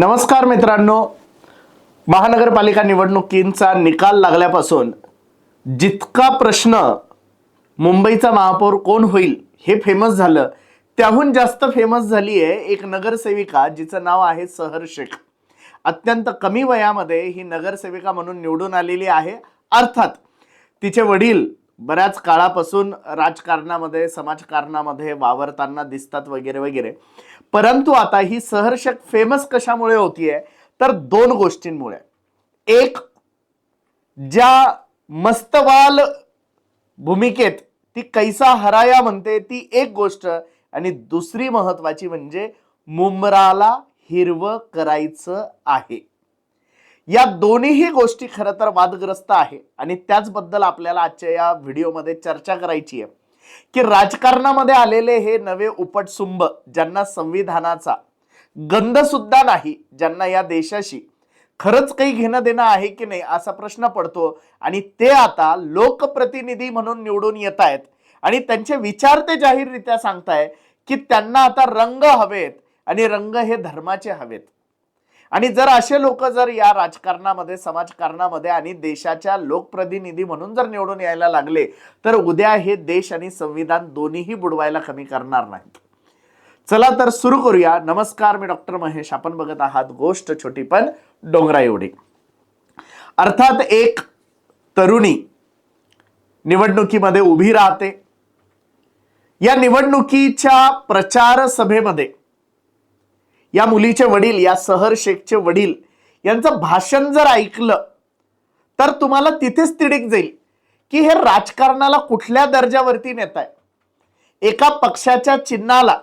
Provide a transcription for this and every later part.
नमस्कार मित्रांनो. महानगरपालिका निवडणुकींचा निकाल लागल्यापासून जितका प्रश्न मुंबईचा महापौर कोण होईल हे फेमस झालं. त्याहून जास्त फेमस झाली आहे एक नगरसेविका जिचं नाव आहे सहर शेख अत्यंत कमी वयामध्ये ही नगरसेविका म्हणून निवडून आलेली आहे. अर्थात तिचे वडील बऱ्याच काळापासून राजकारणामध्ये समाजकारणामध्ये वावरताना दिसतात वगैरे वगैरे. परंतु आता ही सहर्षक फेमस कशामुळे होतीये? तर दोन गोष्टींमुळे. एक ज्या मस्तवाल भूमिकेत ती कैसा हराया म्हणते ती एक गोष्ट. आणि दुसरी महत्वाची म्हणजे मुंबराला हिरवं करायचं आहे. या दोन्हीही गोष्टी खरं तर वादग्रस्त आहे. आणि त्याचबद्दल आपल्याला आजच्या या व्हिडिओमध्ये चर्चा करायची आहे. की राजकारणामध्ये आलेले हे नवे उपटसुंब ज्यांना संविधानाचा गंध सुद्धा नाही ज्यांना या देशाशी खरंच काही घेणं देणं आहे की नाही असा प्रश्न पडतो. आणि ते आता लोकप्रतिनिधी म्हणून निवडून येत आहेत. आणि त्यांचे विचार ते जाहीररित्या सांगताय की त्यांना आता रंग हवेत आणि रंग हे धर्माचे हवेत. आणि जर असे लोक जर या राजकारणामध्ये समाजकारणामध्ये आणि देशाच्या लोकप्रतिनिधी म्हणून जर निवडून यायला लागले तर उद्या हे देश आणि संविधान दोन्हीही बुडवायला कमी करणार नाहीत. चला तर सुरू करूया. नमस्कार मी डॉक्टर महेश. आपण बघत आहात गोष्ट छोटी पण डोंगरा एवढी. अर्थात एक तरुणी निवडणुकीमध्ये उभी राहते. या निवडणुकीच्या प्रचार सभेमध्ये या मुलीचे वडील या सहर शेखचे वडील यांचं भाषण जर ऐकलं तर तुम्हाला तिथेच तिडीक जाईल की हे राजकारणाला कुठल्या दर्जावरती नेत आहे एका पक्षाच्या चिन्हाला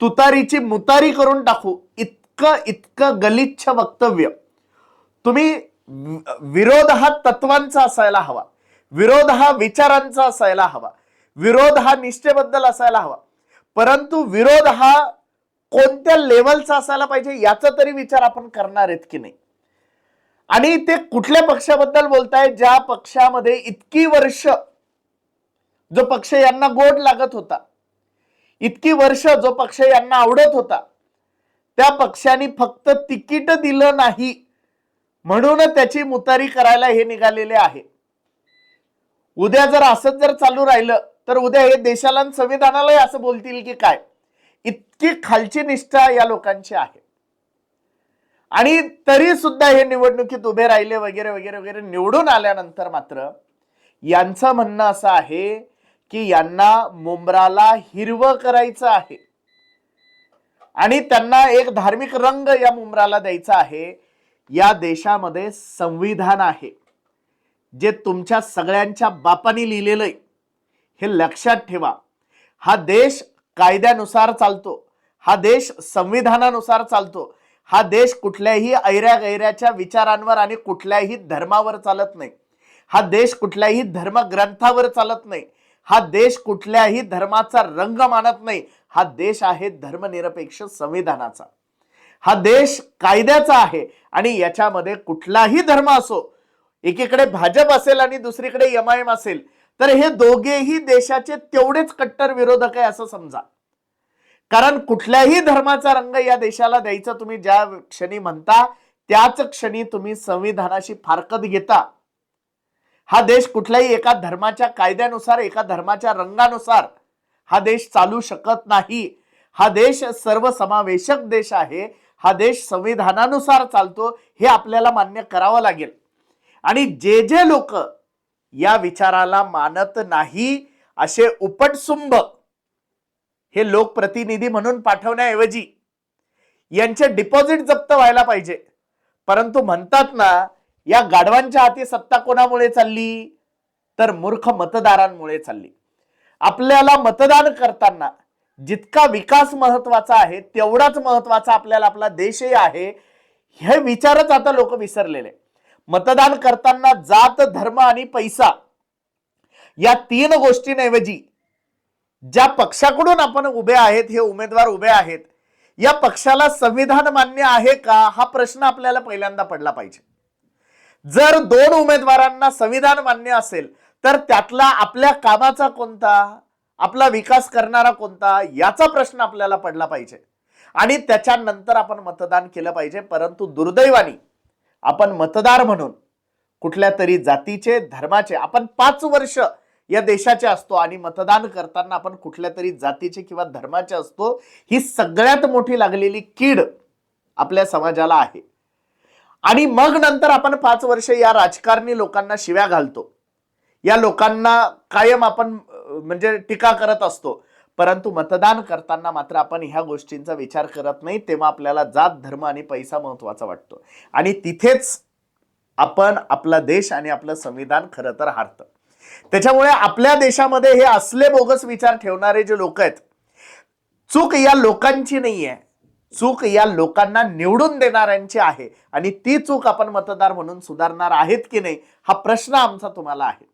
तुतारीची मुतारी करून टाकू इतकं इतकं गलिच्छ वक्तव्य. तुम्ही विरोध हा तत्वांचा असायला हवा विरोध हा विचारांचा असायला हवा विरोध हा निष्ठेबद्दल असायला हवा परंतु विरोध हा कोणत्या लेवलचा असायला पाहिजे याचा तरी विचार आपण करणार आहेत की नाही? आणि ते कुठल्या पक्षाबद्दल बोलताय ज्या पक्षामध्ये इतकी वर्ष जो पक्ष यांना गोड लागत होता इतकी वर्ष जो पक्ष यांना आवडत होता त्या पक्षाने फक्त तिकीट दिलं नाही. म्हणून त्याची मुतारी करायला हे निघालेले आहे. उद्या जर असंच जर चालू राहिलं तर उद्या हे देशाला संविधानालाही असं बोलतील की काय? इतकी खालची निष्ठा या लोकांची आहे. आणि तरी सुद्धा हे निवडणुकीत उभे राहिले वगैरे वगैरे वगैरे निवडून आल्यानंतर मात्र यांचं म्हणणं असं आहे की यांना मुंब्राला हिरवं करायचं आहे. आणि त्यांना एक धार्मिक रंग या मुंब्राला द्यायचा आहे. या देशामध्ये संविधान आहे. जे तुमच्या सगळ्यांच्या बापानी लिहिलेलं आहे हे लक्षात ठेवा. हा देश कायद्यानुसार चालतो. हा देश संविधानानुसार चालतो. हा देश कुठल्याही ऐऱ्या गैऱ्याच्या विचारांवर आणि कुठल्याही धर्मावर चालत नाही. हा देश कुठल्याही धर्मग्रंथावर चालत नाही. हा देश कुठल्याही धर्माचा रंग मानत नाही. हा देश आहे धर्मनिरपेक्ष संविधानाचा. हा देश कायद्याचा आहे आणि याच्यामध्ये कुठलाही धर्म असो एकीकडे भाजप असेल आणि दुसरीकडे एम आय एम असेल तर हे दोघेही देशाचे तेवढेच कट्टर विरोधक आहे असं समजा. कारण कुठल्याही धर्माचा रंग या देशाला द्यायचा तुम्ही ज्या क्षणी म्हणता त्याच क्षणी तुम्ही संविधानाशी फारकत घेता. हा देश कुठल्याही एका धर्माच्या कायद्यानुसार एका धर्माच्या रंगानुसार हा देश चालू शकत नाही. हा देश सर्वसमावेशक देश आहे. हा देश संविधानानुसार चालतो हे आपल्याला मान्य करावं लागेल. आणि जे जे लोक या विचाराला मानत नाही असे उपटसुंभ हे लोकप्रतिनिधी म्हणून पाठवण्याऐवजी यांचे डिपॉझिट जप्त व्हायला पाहिजे. परंतु म्हणतात ना या गाढवांच्या हाती सत्ता कोणामुळे चालली? तर मूर्ख मतदारांमुळे चालली. आपल्याला मतदान करताना जितका विकास महत्त्वाचा आहे तेवढाच महत्त्वाचा आपल्याला आपला देशही आहे हे विचारच आता लोक विसरलेले. मतदान करताना जात धर्म आणि पैसा या तीन गोष्टींऐवजी ज्या पक्षाकडून आपण उभे आहेत हे उमेदवार उभे आहेत या पक्षाला संविधान मान्य आहे का? हा प्रश्न आपल्याला पहिल्यांदा पडला पाहिजे. जर दोन उमेदवारांना संविधान मान्य असेल तर त्यातला आपल्या कामाचा कोणता आपला विकास करणारा कोणता याचा प्रश्न आपल्याला पडला पाहिजे. आणि त्याच्यानंतर आपण मतदान केलं पाहिजे परंतु दुर्दैवानी आपण मतदार म्हणून कुठल्या तरी जातीचे धर्माचे आपण पाच वर्ष या देशाचे असतो आणि मतदान करताना आपण कुठल्या तरी जातीचे किंवा धर्माचे असतो ही सगळ्यात मोठी लागलेली कीड आपल्या समाजाला आहे. आणि मग नंतर आपण पाच वर्ष या राजकारणी लोकांना शिव्या घालतो. या लोकांना कायम आपण म्हणजे टीका करत असतो. परंतु मतदान करताना मात्र आपण ह्या गोष्टींचा विचार करत नाही तेव्हा आपल्याला जात धर्म आणि पैसा महत्त्वाचा वाटतो. आणि तिथेच आपण आपला देश आणि आपलं संविधान खरं तर हारतं. त्याच्यामुळे आपल्या देशामध्ये हे असले बोगस विचार ठेवणारे जे लोक आहेत चूक या लोकांची नाही आहे चूक या लोकांना निवडून देणाऱ्यांची आहे. आणि ती चूक आपण मतदार म्हणून सुधारणार आहेत की नाही हा प्रश्न आमचा तुम्हाला आहे.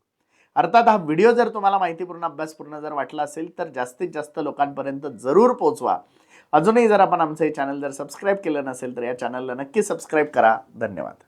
अर्थात हा व्हिडिओ जर तुम्हाला माहितीपूर्ण अभ्यासपूर्ण जर वाटला असेल तर जास्तीत जास्त लोकांपर्यंत जरूर पोहोचवा. अजूनही जर आपण आमचं हे चॅनल जर सबस्क्राईब केलं नसेल तर या चॅनलला नक्की सबस्क्राईब करा. धन्यवाद.